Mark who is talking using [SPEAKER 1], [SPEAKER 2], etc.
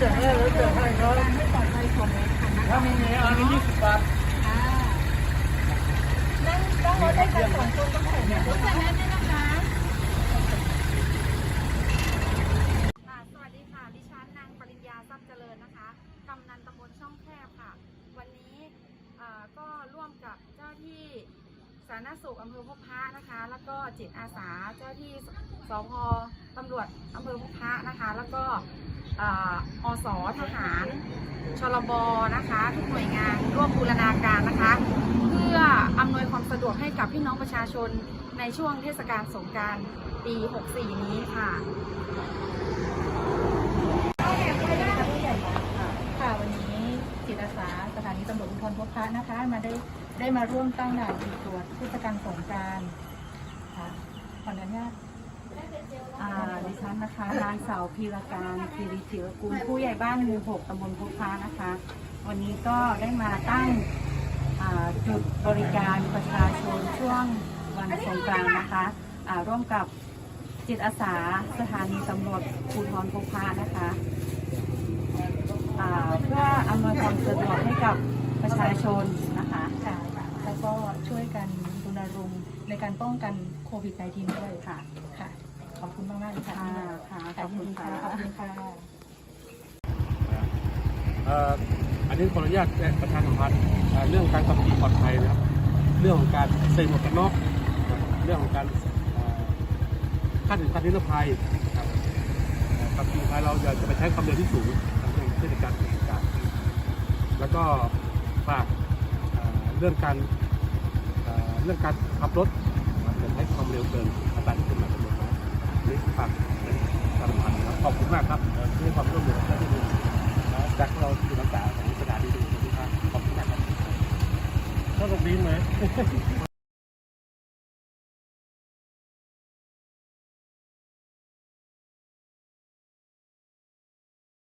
[SPEAKER 1] แจกให้แล้วแจกให้ครับ
[SPEAKER 2] กาไม่ปลอดภัยของรถคันนะ
[SPEAKER 1] ถ้าไม่มีอันนี้ยี่สิบบาท
[SPEAKER 2] นั่งนั่งรถได้กันสองคนต้องใส่แมสใส่แมสด้วยนะคะ
[SPEAKER 3] สวัสดีค่ะ ดิฉันนางปริญญาทรัพย์เจริญนะคะกำนันตำบลช่องแคบค่ะ วันนี้ก็ร่วมกับเจ้าที่สาธารณสุขอำเภอพบพระนะคะ แล้วก็จิตอาสาเจ้าที่สพตำรวจอำเภอพบพระนะคะ แล้วก็ อ่ออสทหารชลบนะคะ ทุกหน่วยงานร่วมบูรณาการนะคะ เพื่ออำนวยความสะดวกให้กับพี่น้องประชาชนในช่วงเทศกาลสงกรารปี 64 นี้ค่ะ
[SPEAKER 2] ค่ะวันนี้จิตอาสาสถานีตำรวจภูธรพบพระนะคะ มาได้ได้มาร่วมตั้งด่านตรวจเทศกาลสงกรารค่ะขออนุญาตา
[SPEAKER 4] นนะคะนางสาวพีรการคีรีศิวกุลผู้ใหญ่บ้านหมู่หกตำบลพุพานะคะ วันนี้ก็ได้มาตั้งจุดบริการประชาชนช่วงวันสงกรานต์นะคะร่วมกับจิตอาสาสถานีตำรวจภูธรพุพานะคะเพื่ออำนวยความสะดวกให้กับประชาชนนะคะ
[SPEAKER 2] แล้วก็ช่วยกันรณรงค์ในการป้องกันโควิด -19 ด้วย
[SPEAKER 4] ค่ะ
[SPEAKER 2] ค่ะ มากมากๆเลยค่ะ
[SPEAKER 4] ค่ะค่ะขอบคุณค่ะ
[SPEAKER 2] ขอบคุณค่ะ
[SPEAKER 1] เอ่ออันนี้ขออนุญาตแจ้งประชาสัมพันธ์เอ่อเรื่องการขับขี่ปลอดภัยนะครับ เรื่องของการใส่หมวกกันน็อกนะครับเรื่องของการเอ่อขั้นถึงขั้นนิรภัยนะครับเอ่อขับขี่ไปเราอย่าจะไปใช้ความเร็วที่สูงทำให้เกิดการเกิดเหตุการณ์แล้วก็ฝากเอ่อเรื่องการเอ่อเรื่องการขับรถนะครับอย่าใช้ความเร็วเกินอัตราที่กฎหมาย ดไว้นี่ฝากเป็นสำคัญครับขอบคุณมากครับด้วยความร่วมมือของเจ้าหน้าที่จากเราคือนักษาของสถานีดูนะครับขอบคุณมากครับถ้าตรงนี้ไหม